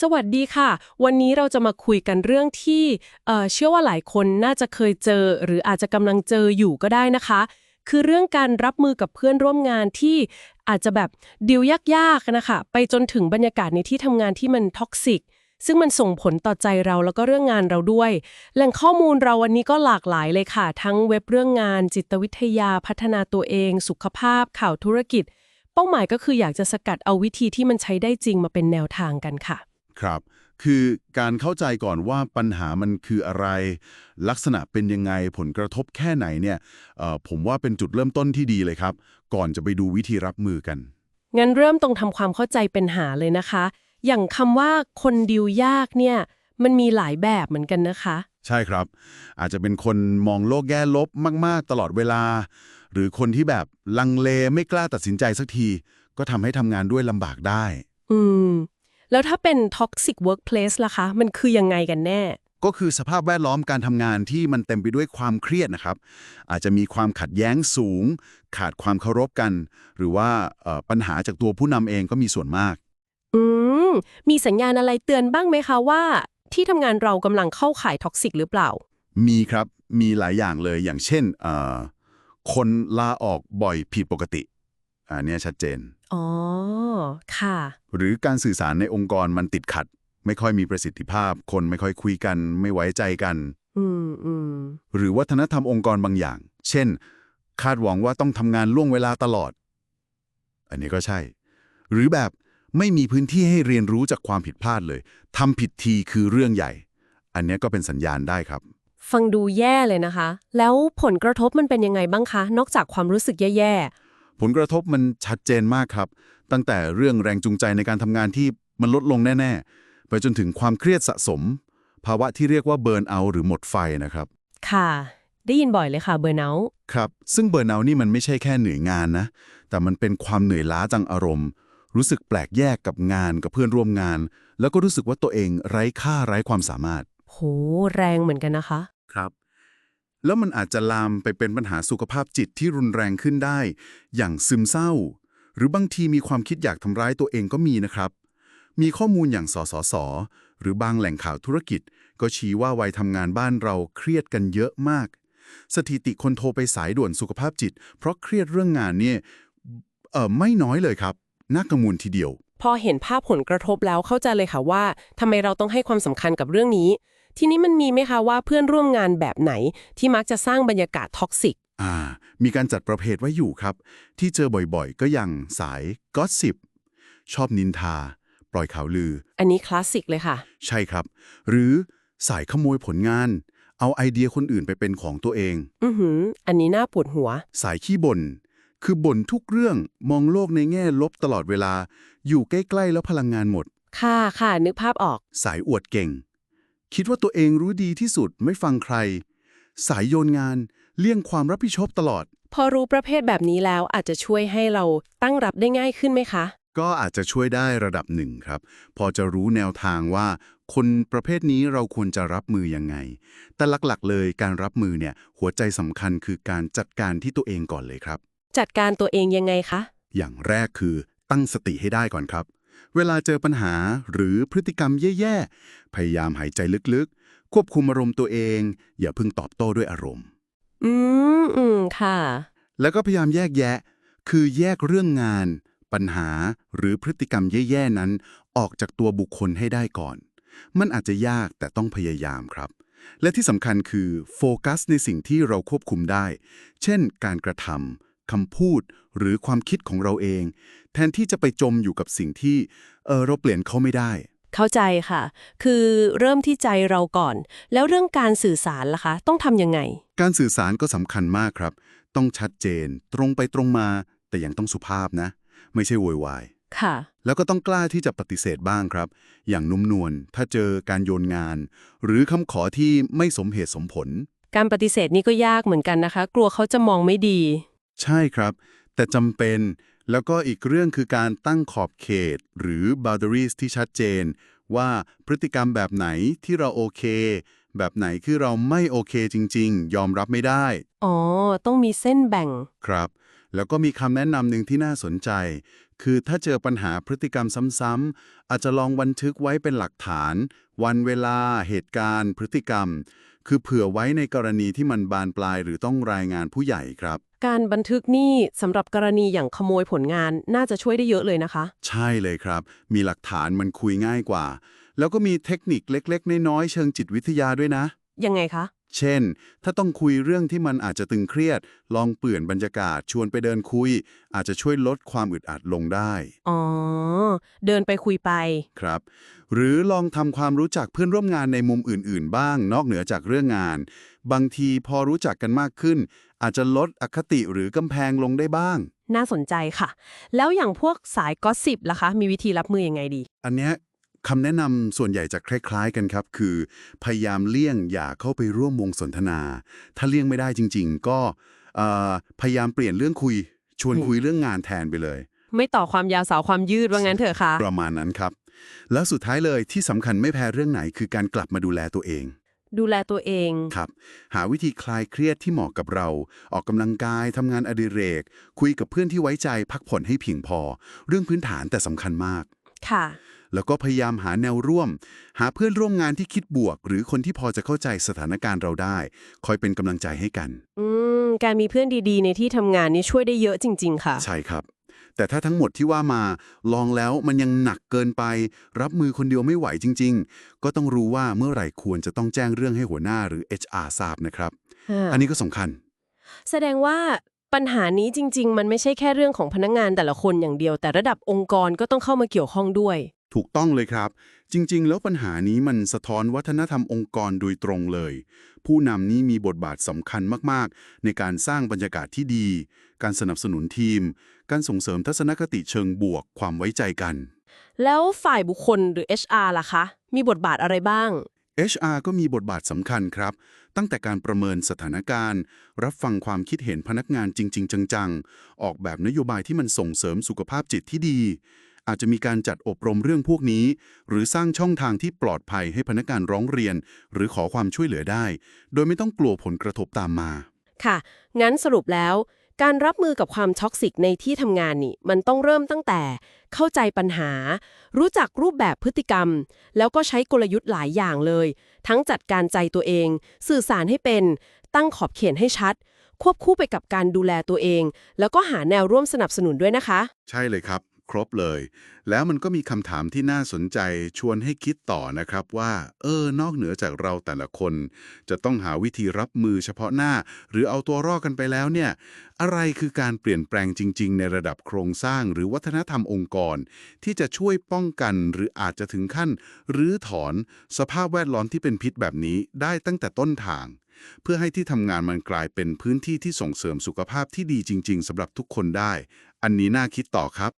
สวัสดีค่ะ วันนี้เราจะมาคุยกันเรื่องที่เอ่อเชื่อว่าหลายคนน่าจะเคยเจอ หรืออาจจะกำลังเจออยู่ก็ได้นะคะ คือเรื่องการรับมือกับเพื่อนร่วมงานที่อาจจะแบบดิวยากๆนะคะ ไปจนถึงบรรยากาศในที่ทำงานที่มันท็อกซิกซึ่งมันส่งผลต่อใจเราแล้วก็เรื่องงานเราด้วย แหล่งข้อมูลเราวันนี้ก็หลากหลายเลยค่ะ ทั้งเว็บเรื่องงาน จิตวิทยา พัฒนาตัวเอง สุขภาพ ข่าวธุรกิจ เป้าหมายก็คืออยากจะสกัดเอาวิธีที่มันใช้ได้จริงมาเป็นแนวทางกันค่ะ ครับ คือการเข้าใจก่อนว่าปัญหามันคืออะไร ลักษณะเป็นยังไงผลกระทบแค่ไหนเนี่ยเอ่อผมว่าเป็นจุดเริ่มต้นที่ดีเลยครับ ก่อนจะไปดูวิธีรับมือกัน งั้นเริ่มตรงทำความเข้าใจเป็นหาเลยนะคะ อย่างคำว่าคนดิวยากเนี่ยมันมีหลายแบบเหมือนกันนะคะ ใช่ครับ อาจจะเป็นคนมองโลกแง่ลบมาก ๆ ตลอดเวลา หรือคนที่แบบลังเลไม่กล้าตัดสินใจสักที ก็ทำให้ทำงานด้วยลำบากได้ อืม แล้วถ้าเป็น toxic workplace ล่ะคะ มันคือยังไงกันแน่ ก็คือสภาพแวดล้อมการทำงานที่มันเต็มไปด้วยความเครียดนะครับ อาจจะมีความขัดแย้งสูง ขาดความเคารพกัน หรือว่าเอ่อปัญหาจากตัวผู้นำเองก็มีส่วนมาก อืม มีสัญญาณอะไรเตือนบ้างไหมคะว่า ที่ทำงานเรากำลังเข้าข่ายท็อกซิกหรือเปล่า มีครับ มีหลายอย่างเลย อย่างเช่นเอ่อคนลาออกบ่อยผิดปกติ อันเนี้ยชัดเจน อ๋อ ค่ะ หรือการสื่อสารในองค์กรมันติดขัด ไม่ค่อยมีประสิทธิภาพ คนไม่ค่อยคุยกัน ไม่ไว้ใจกัน อืมอืมหรือวัฒนธรรมองค์กรบางอย่าง เช่น คาดหวังว่าต้องทำงานล่วงเวลาตลอด อันนี้ก็ใช่ หรือแบบไม่มีพื้นที่ให้เรียนรู้จากความผิดพลาดเลยทำผิดทีคือเรื่องใหญ่ อันนี้ก็เป็นสัญญาณได้ครับ ฟังดูแย่เลยนะคะ แล้วผลกระทบมันเป็นยังไงบ้างคะ นอกจากความรู้สึกแย่ ผลกระทบมันชัดเจนมากครับ ตั้งแต่เรื่องแรงจูงใจในการทำงานที่มันลดลงแน่ ๆ ไปจนถึงความเครียดสะสม ภาวะที่เรียกว่าเบิร์นเอาท์หรือหมดไฟนะครับๆค่ะ ได้ยินบ่อยเลยค่ะเบอร์เนาครับ ซึ่งเบิร์นเอาท์นี่มันไม่ใช่แค่เหนื่อยงานนะ แต่มันเป็นความเหนื่อยล้าจังอารมณ์ รู้สึกแปลกแยกกับงานกับเพื่อนร่วมงาน แล้วก็รู้สึกว่าตัวเองไร้ค่าไร้ความสามารถ โห แรงเหมือนกันนะคะ ครับ แล้วมันอาจจะลามไปเป็นปัญหาสุขภาพจิตที่รุนแรงขึ้นได้ อย่างซึมเศร้า หรือบางทีมีความคิดอยากทำร้ายตัวเองก็มีนะครับ มีข้อมูลอย่างสสส หรือบางแหล่งข่าวธุรกิจ ก็ชี้ว่าวัยทำงานบ้านเราเครียดกันเยอะมาก สถิติคนโทรไปสายด่วนสุขภาพจิต เพราะเครียดเรื่องงานเนี่ยเออไม่น้อยเลยครับน่ากังวลทีเดียว พอเห็นภาพผลกระทบแล้วเข้าใจเลยค่ะว่าทำไมเราต้องให้ความสำคัญกับเรื่องนี้ ทีนี้มันมีไหมคะว่าเพื่อนร่วมงานแบบไหนที่มักจะสร้างบรรยากาศท็อกซิกอ่า มีการจัดประเภทไว้อยู่ครับ ที่เจอบ่อยๆ ก็อย่างสายก็สซิบชอบนินทา ปล่อยข่าวลือ อันนี้คลาสสิกเลยค่ะ ใช่ครับ หรือสายขโมยผลงาน เอาไอเดียคนอื่นไปเป็นของตัวเอง อือหือ อันนี้น่าปวดหัว สายขี้บ่นคือบ่นทุกเรื่องมองโลกในแง่ลบตลอดเวลา อยู่ใกล้ๆแล้วพลังงานหมด ค่ะค่ะนึกภาพออก สายอวดเก่ง คิดว่าตัวเองรู้ดีที่สุดไม่ฟังใคร สายโยนงานเลี่ยงความรับผิดชอบตลอด พอรู้ประเภทแบบนี้แล้วอาจจะช่วยให้เราตั้งรับได้ง่ายขึ้นไหมคะ ก็อาจจะช่วยได้ระดับหนึ่งครับ พอจะรู้แนวทางว่า คนประเภทนี้เราควรจะรับมือยังไง แต่หลักๆ เลยการรับมือเนี่ยหัวใจสำคัญคือการจัดการที่ตัวเองก่อนเลยครับ จัดการตัวเองยังไงคะ อย่างแรกคือตั้งสติให้ได้ก่อนครับ เวลาเจอปัญหาหรือพฤติกรรมแย่ๆ พยายามหายใจลึกๆ ควบคุมอารมณ์ตัวเอง อย่าเพิ่งตอบโต้ด้วยอารมณ์ อืมอืมค่ะ แล้วก็พยายามแยกแยะ คือแยกเรื่องงาน ปัญหาหรือพฤติกรรมแย่ๆนั้น ออกจากตัวบุคคลให้ได้ก่อน มันอาจจะยากแต่ต้องพยายามครับ และที่สำคัญคือโฟกัสในสิ่งที่เราควบคุมได้ เช่น การกระทำ คำพูดหรือความคิดของเราเอง แทนที่จะไปจมอยู่กับสิ่งที่เออเราเปลี่ยนเขาไม่ได้ เข้าใจค่ะ คือเริ่มที่ใจเราก่อน แล้วเรื่องการสื่อสารล่ะคะ ต้องทำยังไง การสื่อสารก็สำคัญมากครับ ต้องชัดเจน ตรงไปตรงมา แต่ยังต้องสุภาพนะ ไม่ใช่โวยวายค่ะ แล้วก็ต้องกล้าที่จะปฏิเสธบ้างครับ อย่างนุ่มนวลถ้าเจอการโยนงาน หรือคำขอที่ไม่สมเหตุสมผล การปฏิเสธนี่ก็ยากเหมือนกันนะคะ กลัวเขาจะมองไม่ดี ใช่ครับ แต่จำเป็นแล้วก็อีกเรื่องคือการตั้งขอบเขตหรือ boundaries ที่ชัดเจน ว่าพฤติกรรมแบบไหนที่เราโอเค แบบไหนคือเราไม่โอเคจริง ๆ ยอมรับไม่ได้ อ๋อ ต้องมีเส้นแบ่ง ครับ แล้วก็มีคำแนะนำหนึ่งที่น่าสนใจ คือถ้าเจอปัญหาพฤติกรรมซ้ำๆอาจจะลองบันทึกไว้เป็นหลักฐาน วันเวลา เหตุการณ์ พฤติกรรม คือเผื่อไว้ในกรณีที่มันบานปลายหรือต้องรายงานผู้ใหญ่ครับ การบันทึกนี่สำหรับกรณีอย่างขโมยผลงานน่าจะช่วยได้เยอะเลยนะคะ ใช่เลยครับ มีหลักฐานมันคุยง่ายกว่า แล้วก็มีเทคนิคเล็ก ๆ น้อยๆเชิงจิตวิทยาด้วยนะ ยังไงคะ เช่น ถ้าต้องคุยเรื่องที่มันอาจจะตึงเครียด ลองเปลี่ยนบรรยากาศชวนไปเดินคุย อาจจะช่วยลดความอึดอัดลงได้ อ๋อ เดินไปคุยไป ครับ หรือลองทำความรู้จักเพื่อนร่วมงานในมุมอื่น ๆ บ้าง นอกเหนือจากเรื่องงาน บางทีพอรู้จักกันมากขึ้น อาจจะลดอคติหรือกำแพงลงได้บ้าง น่าสนใจค่ะ แล้วอย่างพวกสายก็สิบล่ะคะ มีวิธีรับมือยังไงดี อันเนี้ย คำแนะนำส่วนใหญ่จะคล้ายๆกันครับ คือ พยายามเลี่ยงอย่าเข้าไปร่วมวงสนทนา ถ้าเลี่ยงไม่ได้จริง ๆ ก็เอ่อพยายามเปลี่ยนเรื่องคุย ชวนอืมคุยเรื่องงานแทนไปเลย ไม่ต่อความยาวสาวความยืดว่างั้นเถอะค่ะ ประมาณนั้นครับ แล้วสุดท้ายเลยที่สำคัญไม่แพ้เรื่องไหน คือการกลับมาดูแลตัวเองดูแลตัวเองครับ หาวิธีคลายเครียดที่เหมาะกับเรา ออกกำลังกายทำงานอดิเรก คุยกับเพื่อนที่ไว้ใจพักผ่อนให้เพียงพอ เรื่องพื้นฐานแต่สำคัญมาก ค่ะ แล้วก็พยายามหาแนวร่วม หาเพื่อนร่วมงานที่คิดบวก หรือคนที่พอจะเข้าใจสถานการณ์เราได้ คอยเป็นกำลังใจให้กัน อืม การมีเพื่อนดีๆ ในที่ทำงานนี่ช่วยได้เยอะจริง ๆ ค่ะ ใช่ครับ แต่ถ้าทั้งหมดที่ว่ามาลองแล้วมันยังหนักเกินไป รับมือคนเดียวไม่ไหวจริง ๆ ก็ต้องรู้ว่าเมื่อไหร่ควรจะต้องแจ้งเรื่องให้หัวหน้าหรือ HR ทราบนะครับ อันนี้ก็สำคัญ แสดงว่า ปัญหานี้จริง ๆ มันไม่ใช่แค่เรื่องของพนักงานแต่ละคนอย่างเดียว แต่ระดับองค์กรก็ต้องเข้ามาเกี่ยวข้องด้วย ถูกต้องเลยครับ จริง ๆ แล้วปัญหานี้มันสะท้อนวัฒนธรรมองค์กรโดยตรงเลย ผู้นำนี้มีบทบาทสำคัญมากๆ ในการสร้างบรรยากาศที่ดี การสนับสนุนทีม การส่งเสริมทัศนคติเชิงบวก ความไว้ใจกัน แล้วฝ่ายบุคคลหรือ HR ล่ะคะ มีบทบาทอะไรบ้าง HR ก็มีบทบาทสำคัญครับ ตั้งแต่การประเมินสถานการณ์ รับฟังความคิดเห็นพนักงานจริง ๆ จังๆ ออกแบบนโยบายที่มันส่งเสริมสุขภาพจิตที่ดี อาจจะมีการจัดอบรมเรื่องพวกนี้ หรือสร้างช่องทางที่ปลอดภัยให้พนักงานร้องเรียน หรือขอความช่วยเหลือได้ โดยไม่ต้องกลัวผลกระทบตามมา ค่ะ งั้นสรุปแล้ว การรับมือกับความท็อกซิกในที่ทำงานนี่ มันต้องเริ่มตั้งแต่เข้าใจปัญหา รู้จักรูปแบบพฤติกรรม แล้วก็ใช้กลยุทธ์หลายอย่างเลย ทั้งจัดการใจตัวเอง สื่อสารให้เป็น ตั้งขอบเขตให้ชัด ควบคู่ไปกับการดูแลตัวเอง แล้วก็หาแนวร่วมสนับสนุนด้วยนะคะ ใช่เลยครับ ครบเลย แล้วมันก็มีคำถามที่น่าสนใจชวนให้คิดต่อนะครับว่า เออ นอกเหนือจากเราแต่ละคน จะต้องหาวิธีรับมือเฉพาะหน้า หรือเอาตัวรอดกันไปแล้วเนี่ย อะไรคือการเปลี่ยนแปลงจริง ๆ ในระดับโครงสร้างหรือวัฒนธรรมองค์กร ที่จะช่วยป้องกันหรืออาจจะถึงขั้นหรือถอนสภาพแวดล้อมที่เป็นพิษแบบนี้ได้ตั้งแต่ต้นทางเพื่อให้ที่ทำงานมันกลายเป็นพื้นที่ที่ส่งเสริมสุขภาพที่ดีจริง ๆสำหรับทุกคนได้ อันนี้น่าคิดต่อครับ